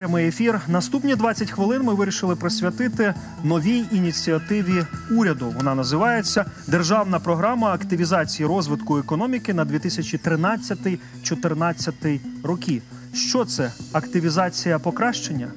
Прямий ефір. Наступні 20 хвилин ми вирішили присвятити новій ініціативі уряду. Вона називається Державна програма активізації розвитку економіки на 2013-2014 роки. Що це активізація покращення?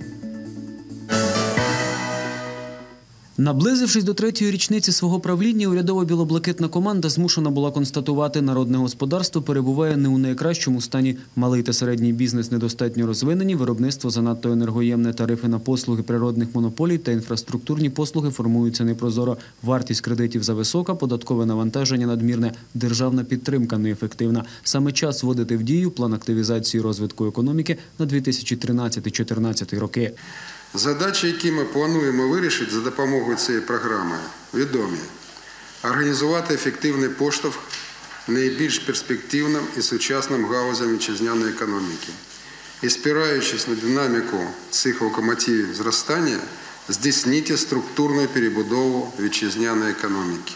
Наблизившись до третьої річниці свого правління, урядова білоблакитна команда змушена була констатувати, народне господарство перебуває не у найкращому стані. Малий та середній бізнес недостатньо розвинені, виробництво занадто енергоємне, тарифи на послуги природних монополій та інфраструктурні послуги формуються непрозоро. Вартість кредитів зависока, податкове навантаження надмірне, державна підтримка неефективна. Саме час вводити в дію план активізації розвитку економіки на 2013-2014 роки. Задачі, які ми плануємо вирішити за допомогою цієї програми, відомі. Організувати ефективний поштовх найбільш перспективним і сучасним галузям вітчизняної економіки. І спираючись на динаміку цих локомотивів зростання, здійснити структурну перебудову вітчизняної економіки.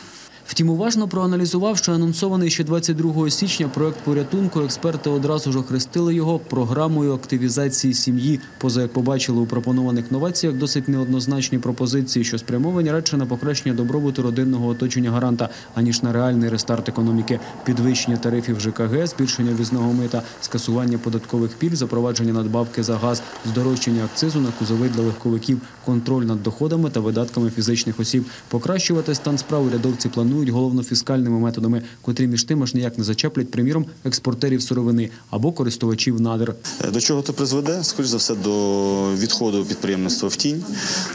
Втім, уважно проаналізував, що анонсований ще 22 січня проект порятунку, експерти одразу ж охрестили його програмою активізації сім'ї. Поза як побачили у пропонованих новаціях досить неоднозначні пропозиції, що спрямовані радше на покращення добробуту родинного оточення гаранта, аніж на реальний рестарт економіки, підвищення тарифів ЖКГ, збільшення візного мита, скасування податкових пільг, запровадження надбавки за газ, здорожчання акцизу на кузови для легковиків, контроль над доходами та видатками фізичних осіб, покращувати стан справ урядовці планують головно фіскальними методами, котрі між тим аж ніяк не зачеплять, приміром, експортерів сировини або користувачів надр. Е, До чого це призведе? Скоріш за все, до відходу підприємництва в тінь,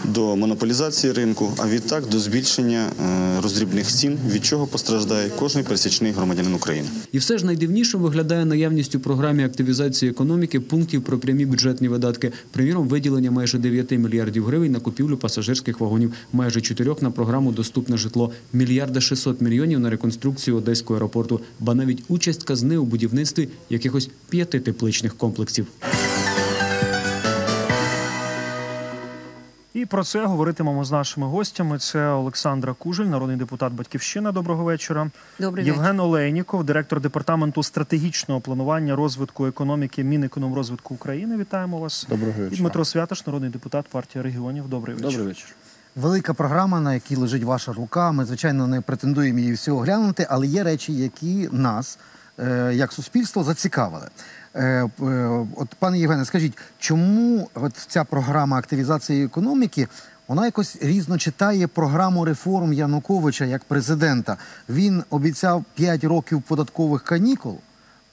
до монополізації ринку, а відтак до збільшення е, роздрібних цін, від чого постраждає кожний пересічний громадянин України. І все ж найдивнішим виглядає наявність у програмі активізації економіки пунктів про прямі бюджетні видатки. Приміром, виділення майже 9 мільярдів гривень на купівлю пасажирських вагонів, майже 4 на програму Доступне житло, мільярда 600 мільйонів на реконструкцію одеського аеропорту, ба навіть участь казни у будівництві якихось п'яти тепличних комплексів. І про це говоритимемо з нашими гостями. Це Олександра Кужель, народний депутат Батьківщина. Доброго вечора. Добрий Євген Олейніков, директор департаменту стратегічного планування розвитку економіки Мінекономрозвитку України. Вітаємо вас. Доброго І. Дмитро Святош, народний депутат партії регіонів. Добрий вечір. Добрий вечір. Велика програма, на якій лежить ваша рука. Ми, звичайно, не претендуємо її всього глянути, але є речі, які нас, е, як суспільство, зацікавили. Е, е, от, пане Євгене, скажіть, чому от ця програма активізації економіки? Вона якось різно читає програму реформ Януковича як президента. Він обіцяв 5 років податкових канікул.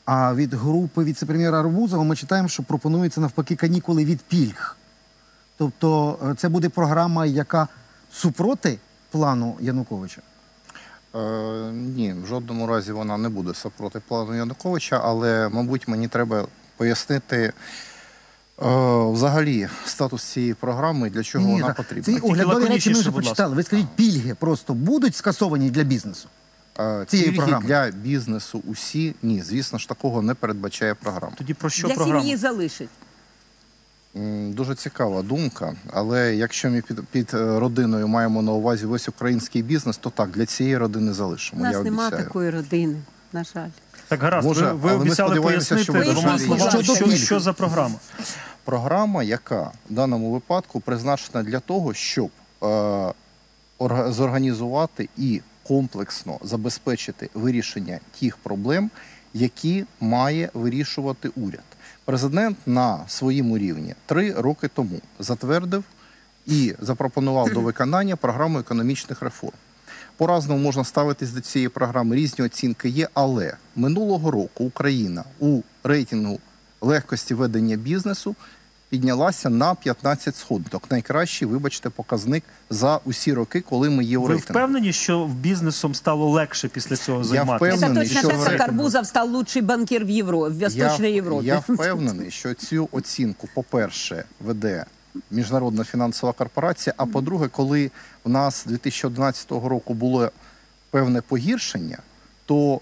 А від групи віце-прем'єра Арбузова ми читаємо, що пропонується навпаки канікули від пільг. Тобто е, це буде програма, яка супроти плану Януковича. Е, ні, в жодному разі вона не буде супроти плану Януковича, але, мабуть, мені треба пояснити е, взагалі статус цієї програми і для чого Ні, вона та- потрібна. Ці оглядові речі ми вже почитали. Ви скажіть, пільги просто будуть скасовані для бізнесу? Е, цієї пільги програми. для бізнесу усі ні, звісно ж, такого не передбачає програма. Тоді про що Для програма? сім'ї залишить. Дуже цікава думка, але якщо ми під, під е, родиною маємо на увазі весь український бізнес, то так, для цієї родини У залишимо. нас я нема обіцяю. такої родини, на жаль. Так гаразд, Може, ви, ви обіцяли пояснити що ви двома словами, щодо що, що за програма. Програма, яка в даному випадку призначена для того, щоб е, зорганізувати і комплексно забезпечити вирішення тих проблем, які має вирішувати уряд. Президент на своєму рівні три роки тому затвердив і запропонував до виконання програму економічних реформ. По-разному можна ставитись до цієї програми, різні оцінки є, але минулого року Україна у рейтингу легкості ведення бізнесу піднялася на 15 сходинок. Найкращий, вибачте, показник за усі роки, коли ми є у Ви впевнені, що бізнесом стало легше після цього займатися? Это Впевнений, що так, в как Арбузов стал лучший банкир в Європі, в Восточній Європі. Я впевнений, що цю оцінку, по-перше, веде Міжнародна фінансова корпорація. А по-друге, коли в нас 2011 року було певне погіршення, то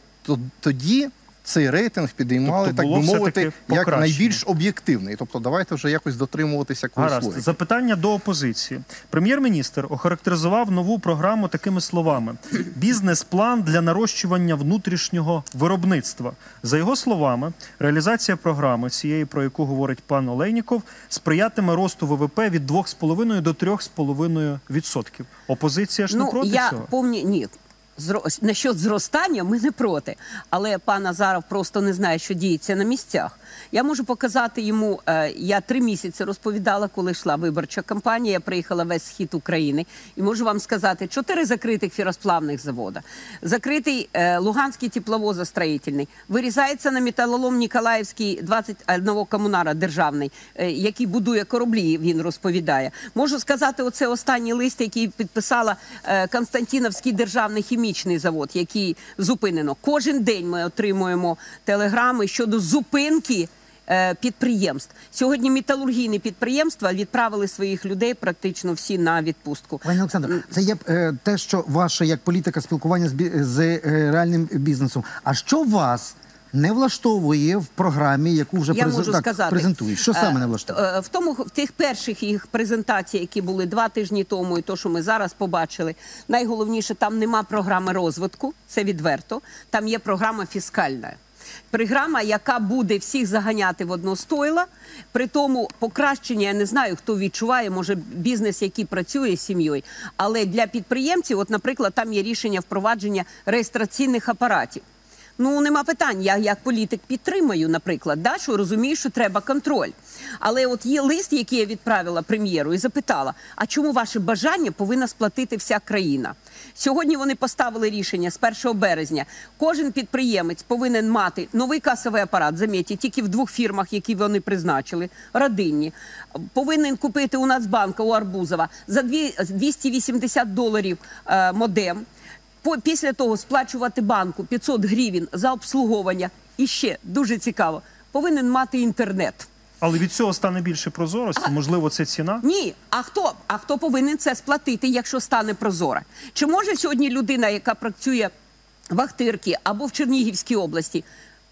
тоді цей рейтинг підіймали, Тобто так би мовити, як найбільш об'єктивний. Тобто, давайте вже якось дотримуватися якогось Гаразд, логіки. запитання до опозиції. Прем'єр-міністр охарактеризував нову програму такими словами: бізнес-план для нарощування внутрішнього виробництва. За його словами, реалізація програми цієї, про яку говорить пан Олейніков, сприятиме росту ВВП від 2,5 до 3,5 відсотків. Опозиція ж не Ну, проти я цього. повні ні. Зро... Насчет зростання ми не проти. Але пан Азаров просто не знає, що діється на місцях. Я можу показати йому. Е, я три місяці розповідала, коли йшла виборча кампанія. Я приїхала весь схід України, і можу вам сказати: чотири закритих фіросплавних завода, закритий е, Луганський тепловозостроїтельний, вирізається на металолом Ніколаївський 21 комунара державний, е, який будує кораблі. Він розповідає. Можу сказати, оце останній лист, який підписала Константіновський державний хімічний завод, який зупинено. Кожен день ми отримуємо телеграми щодо зупинки. е, Підприємств сьогодні металургійні підприємства відправили своїх людей практично всі на відпустку. Пані Олександр, це є е, те, що ваше як політика спілкування з, з е, реальним бізнесом. А що вас не влаштовує в програмі, яку вже Я презен- можу так, сказати, презентують? Що е, саме не влаштовує? е, В тому в тих перших їх презентаціях, які були два тижні тому, і то, що ми зараз побачили, найголовніше там нема програми розвитку, це відверто. Там є програма фіскальна. Програма, яка буде всіх заганяти в одно стойло, при тому покращення, я не знаю, хто відчуває, може бізнес, який працює з сім'єю. Але для підприємців, от, наприклад, там є рішення впровадження реєстраційних апаратів. Ну нема питань. Я як політик підтримую, наприклад, да, що розумію, що треба контроль. Але от є лист, який я відправила прем'єру, і запитала: а чому ваше бажання повинна сплатити вся країна? Сьогодні вони поставили рішення з 1 березня. Кожен підприємець повинен мати новий касовий апарат. Замітьте, тільки в двох фірмах, які вони призначили, родинні. Повинен купити у Нацбанка у Арбузова за дві- 280 доларів е, модем. По- Після того сплачувати банку 500 гривень за обслуговування. І ще дуже цікаво, повинен мати інтернет. Але від цього стане більше прозорості. Можливо, це ціна. Ні, а хто? А хто повинен це сплатити, якщо стане прозора? Чи може сьогодні людина, яка працює в Ахтирці або в Чернігівській області,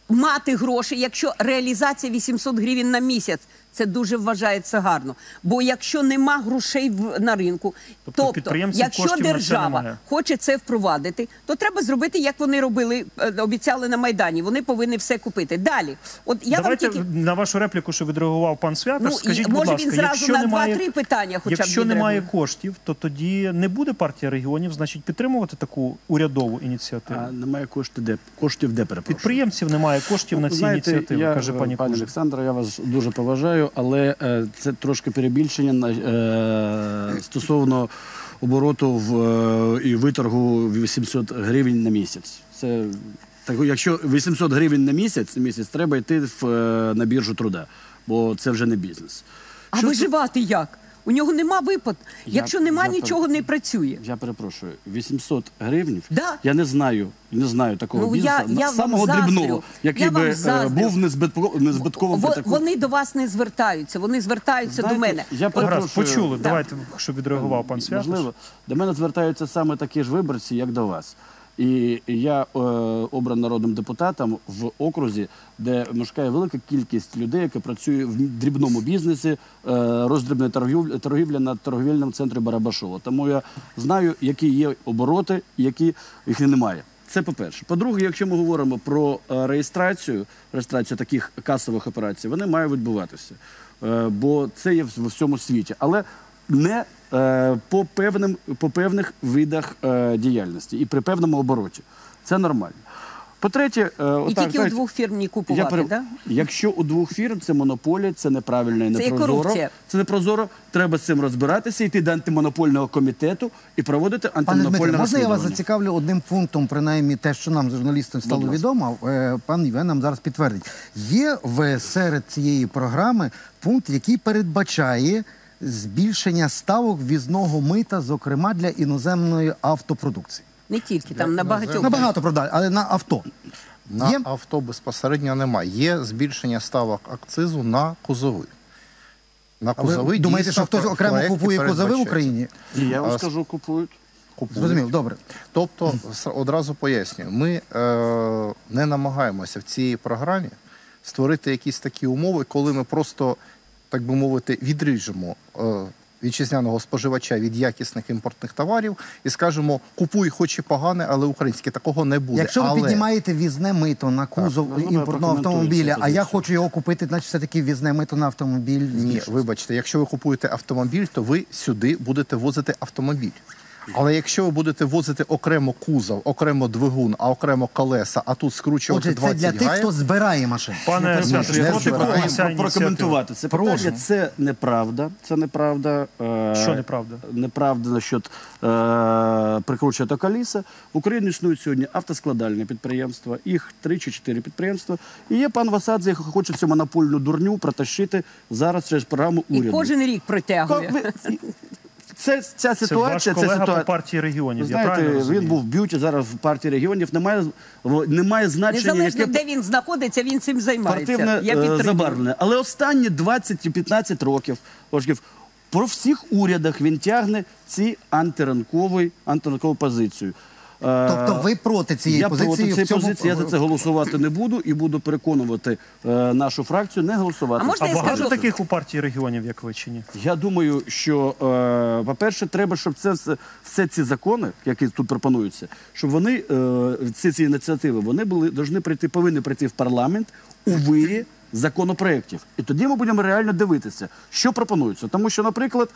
мати гроші, якщо реалізація 800 гривень на місяць? Це дуже вважається гарно. Бо якщо нема грошей в, на ринку, Тобто тобто, якщо держава хоче це впровадити, то треба зробити, як вони робили, е, обіцяли на Майдані. Вони повинні все купити. Далі, от я Давайте вам тільки на вашу репліку, що відреагував пан Святаш. Ну, Скажіть, будь може ласка, він зразу на два-три питання хоча б якщо немає відреагує? коштів, то тоді не буде партія регіонів, значить підтримувати таку урядову ініціативу. А немає коштів де коштів де перепрошую. Підприємців немає коштів на ці Знаєте, ініціативи, я, каже пані пані Олександра, я вас дуже поважаю, але е, це трошки перебільшення е, стосовно обороту в, е, і виторгу 800 гривень на місяць. Це так, якщо 800 гривень на місяць, місяць треба йти в, на біржу труда, бо це вже не бізнес. А Що виживати як? У нього нема виплат. Я- Якщо нема, я нічого не працює. Я перепрошую, 800 гривень. Да. Я не знаю, не знаю такого Ну, бізнесу я- я вам самого заздрю. дрібного, який Я вам би е, заздрю. був незбитко- незбитковим Во- при такому. Вони до вас не звертаються, вони звертаються Знаєте, до мене. Я Гаразд, перепрошую. почули. Давайте, щоб відреагував пан Святаш. Можливо, до мене звертаються саме такі ж виборці, як до вас. І я е, обран народним депутатом в окрузі, де мешкає велика кількість людей, які працюють в дрібному бізнесі, е, роздрібна торгівля, торгівля на торговельному центрі Барабашова. Тому я знаю, які є обороти, які їх немає. Це по-перше. По-друге, якщо ми говоримо про е, реєстрацію, реєстрацію таких касових операцій, вони мають відбуватися. Е, бо це є в в всьому світі. Але не по, певним, по певних видах е, діяльності і при певному обороті. Це нормально. По-третє, е, І отак, тільки у двох фірм не я купувати, пере- да? Якщо у двох фірм це монополія, це неправильно і Це непрозоро. корупція. Це непрозоро. Треба з цим розбиратися, йти до антимонопольного комітету і проводити Пане антимонопольне Дмитре, можна я вас зацікавлю одним пунктом, принаймні те, що нам журналістам стало відомо. Е, Пан Євген нам зараз підтвердить. Є в серед цієї програми пункт, який передбачає збільшення ставок візного мита, зокрема для іноземної автопродукції. Не тільки там на багатьох. Набагато продаж, але на авто. На Є? авто безпосередньо немає. Є збільшення ставок акцизу на кузови. На А ви кузови думаєте, дійсно що хтось про- окремо купує кузови в. Україні? І я вам скажу, купують. купують. Зрозуміло, добре. Тобто, с- одразу пояснюю, ми е, не намагаємося в цій програмі створити якісь такі умови, коли ми просто, так би мовити, відріжемо е, вітчизняного споживача від якісних імпортних товарів і скажемо, купуй хоч і погане, але українське. Такого не буде. Якщо ви але... піднімаєте візне мито на кузов так. імпортного автомобіля, а я хочу його купити, значить все-таки візне мито на автомобіль Ні, вибачте, якщо ви купуєте автомобіль, то ви сюди будете возити автомобіль. Але якщо ви будете возити окремо кузов, окремо двигун, а окремо колеса, а тут скручувати Отже, це для тих, хто збирає машини. Пане Ні, Святош, не проти кого ця ініціатива? прокоментувати це питання. Це неправда. Це неправда. Е, Що неправда? Неправда насчет е, прикручувати коліса. В Україні існують сьогодні автоскладальні підприємства, їх три чи чотири підприємства. І є пан Васадзе, який хоче цю монопольну дурню протащити зараз через програму І уряду. кожен рік Ко- протягує. ви- Це, ця Це ситуація, ваш це колега ситуація. по партії регіонів. Ви я правильно розумію? він був в б'юті зараз в партії регіонів. Немає, немає значення, Незалежно, яке де він знаходиться, він цим займається. спортивне Я е, забарвлене. Але останні 20-15 років, років про всіх урядах він тягне ці антиранкову позицію. Е, Тобто ви проти цієї я позиції проти в цієї цьому- позиції, я за це голосувати не буду і буду переконувати е, нашу фракцію не голосувати. А можна А я багато скажу? таких у партії регіонів, як ви чи ні? Я думаю, що, е, по-перше, треба, щоб це все, ці закони, які тут пропонуються, щоб вони, е, ці, ці ініціативи, вони були, должны прийти, повинні прийти в парламент у вирі законопроєктів. І тоді ми будемо реально дивитися, що пропонується. Тому що, наприклад,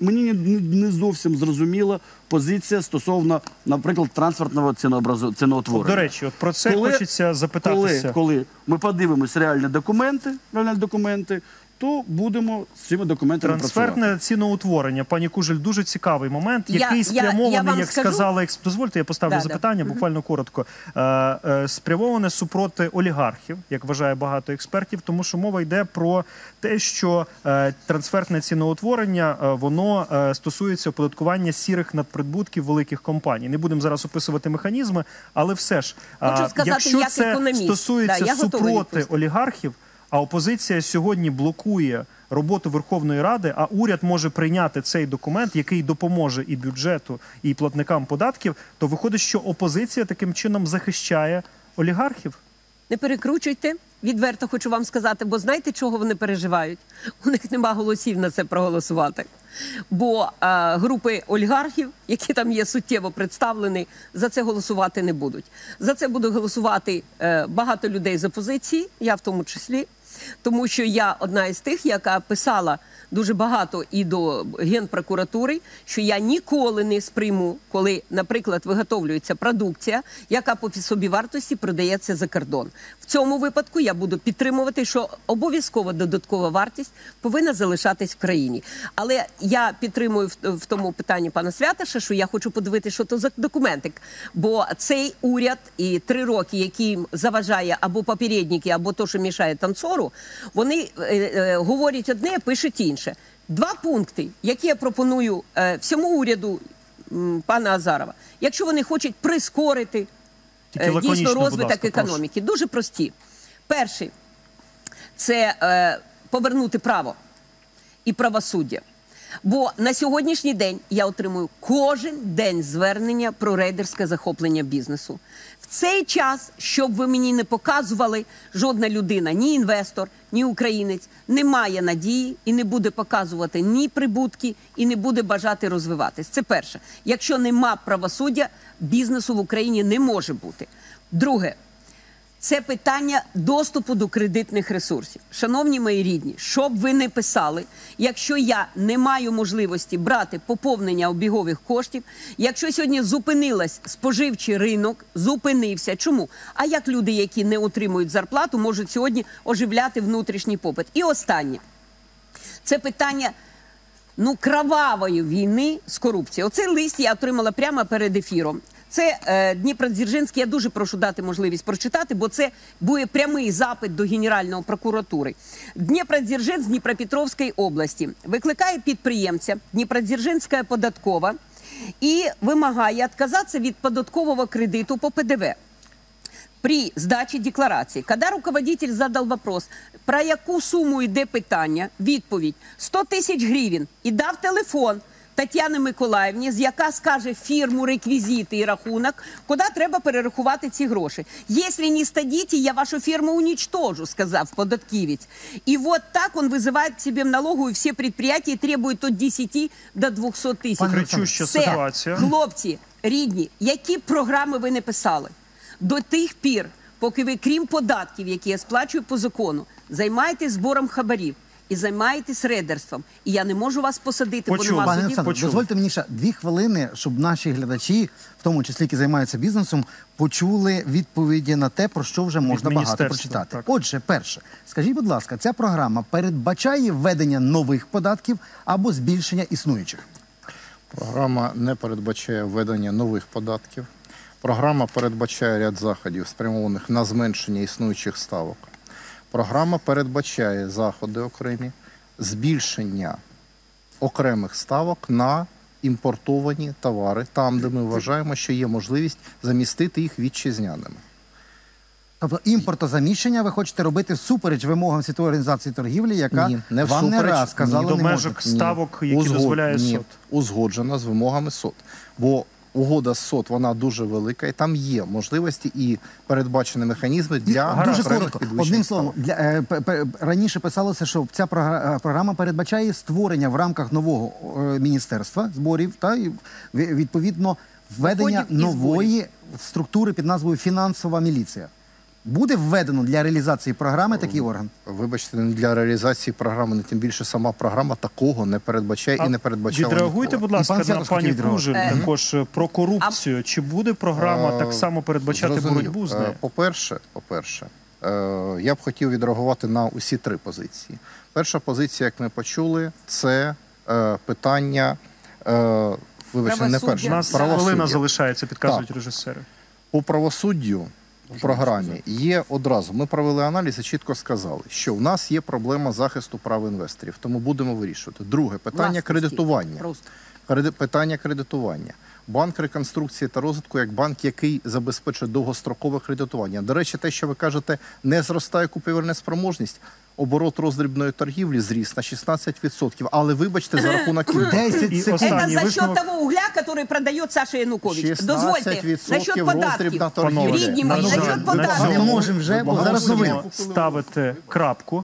мені не, не зовсім зрозуміла позиція стосовно, наприклад, транспортного цінообразу, ціноутворення. До речі, от про це хочеться запитатися. Коли, коли ми подивимось реальні документи, реальні документи, то будемо з цими документами працювати. Трансфертне ціноутворення, пані Кужель, дуже цікавий момент, Я- який я- спрямований, вам як скажу. сказали, екс... дозвольте, я поставлю Да, да. запитання буквально коротко. Е, е, спрямоване супроти олігархів, як вважає багато експертів, тому що мова йде про те, що е, трансфертне ціноутворення е, воно е, стосується оподаткування сірих надприбутків великих компаній. Не будемо зараз описувати механізми, але все ж, е, Хочу сказати, якщо як це економіст. стосується я готова супроти відповісти. олігархів, а опозиція сьогодні блокує роботу Верховної Ради, а уряд може прийняти цей документ, який допоможе і бюджету, і платникам податків, то виходить, що опозиція таким чином захищає олігархів. Не перекручуйте. Відверто хочу вам сказати, бо знаєте, чого вони переживають? У них нема голосів на це проголосувати. Бо е, групи олігархів, які там є суттєво представлені, за це голосувати не будуть. За це будуть голосувати е, багато людей з опозиції, я в тому числі. Тому що я одна із тих, яка писала дуже багато і до генпрокуратури, що я ніколи не сприйму, коли, наприклад, виготовлюється продукція, яка по собівартості продається за кордон. В цьому випадку я буду підтримувати, що обов'язково додаткова вартість повинна залишатись в країні. Але я підтримую в, тому питанні пана Святаша, що я хочу подивитися, що то за документик. Бо цей уряд і три роки, які заважає або попередники, або то, що мішає танцору, вони е, е, говорять одне, пишуть інше. Два пункти, які я пропоную е, всьому уряду м, пана Азарова, якщо вони хочуть прискорити Тільки е, лаконічно, дійсно будь розвиток ласка, прошу. економіки, дуже прості. Перший це е, повернути право і правосуддя. Бо на сьогоднішній день я отримую кожен день звернення про рейдерське захоплення бізнесу. Цей час, щоб ви мені не показували, жодна людина, ні інвестор, ні українець, не має надії і не буде показувати ні прибутки, і не буде бажати розвиватись. Це перше. Якщо нема правосуддя, бізнесу в Україні не може бути. Друге, це питання доступу до кредитних ресурсів. Шановні мої рідні, що б ви не писали, якщо я не маю можливості брати поповнення обігових коштів, якщо сьогодні зупинилась споживчий ринок, зупинився. Чому? А як люди, які не отримують зарплату, можуть сьогодні оживляти внутрішній попит? І останнє це питання ну кровавої війни з корупцією. Оцей лист я отримала прямо перед ефіром. Це е, Дніпродзержинський. Я дуже прошу дати можливість прочитати, бо це буде прямий запит до Генеральної прокуратури. Дніпродзержинськ з Дніпропетровської області викликає підприємця Дніпродзержинська податкова і вимагає відказатися від податкового кредиту по ПДВ при здачі декларації. Коли руководитель задав вопрос, про яку суму йде питання, відповідь 100 тисяч гривень і дав телефон Тетяни Миколаївні, з яка скаже фірму, реквізити і рахунок, куди треба перерахувати ці гроші. Якщо не стадите, я вашу фірму уничтожу, сказав податківець. І вот так он вызывает к себе в налоговую все предприятия и требует от 10 до 200 тисяч. Кричуща ситуація. Хлопці, рідні, які програми ви не писали? До тих пір, поки ви, крім податків, які я сплачую по закону, займаєтесь збором хабарів і займаєтесь рейдерством. І я не можу вас посадити, Почув. бо нема Пане судів. Олександр, почув. дозвольте мені ще дві хвилини, щоб наші глядачі, в тому числі які займаються бізнесом, почули відповіді на те, про що вже можна багато міністерства, прочитати. так. Отже, перше, скажіть, будь ласка, ця програма передбачає введення нових податків або збільшення існуючих? Програма не передбачає введення нових податків. Програма передбачає ряд заходів, спрямованих на зменшення існуючих ставок. Програма передбачає заходи окремі, збільшення окремих ставок на імпортовані товари, там, де ми вважаємо, що є можливість замістити їх вітчизняними. Тобто імпортозаміщення ви хочете робити всупереч вимогам Світової організації торгівлі, яка Ні, не вам не раз казала ні, до не межок. Ні. ставок, які Узгод- дозволяє ні, СОТ. узгоджена з вимогами СОТ. Бо угода з СОТ вона дуже велика, і там є можливості і передбачені механізми для Дуже коротко. Одним словом, для, е, п- п- раніше писалося, що ця е, програма передбачає створення в рамках нового е, міністерства зборів та і ві- відповідно введення нової структури під назвою фінансова міліція. Буде введено для реалізації програми такий орган. Вибачте, не для реалізації програми, не тим більше сама програма такого не передбачає і не передбачала. Відреагуйте, ніколи. будь ласка, пан на Святош пані. Кружин також е, про корупцію. Чи буде програма так само передбачати Зрозумів. боротьбу з Е, нею? По-перше, по-перше, е, я б хотів відреагувати на усі три позиції. Перша позиція, як ми почули, це е, питання. е, Вибачте, не Правосуддя. У перше. нас правосуддя. хвилина залишається, підказують Так. режисери. По правосуддю в програмі є одразу. Ми провели аналіз і чітко сказали, що в нас є проблема захисту прав інвесторів, тому будемо вирішувати. Друге питання Власності. кредитування. Просто. Питання кредитування. Банк реконструкції та розвитку як банк, який забезпечує довгострокове кредитування. До речі, те, що ви кажете, не зростає купівельна спроможність. Оборот роздрібної торгівлі зріс на 16%. Але вибачте, за рахунок імпорту. 10 І секунд. останній за счет того угля, который продает Саша Янукович. Дозвольте, за счет роздрібна податків. Рідні мої, за счет податків. Не можемо вже, бо зараз ставити крапку.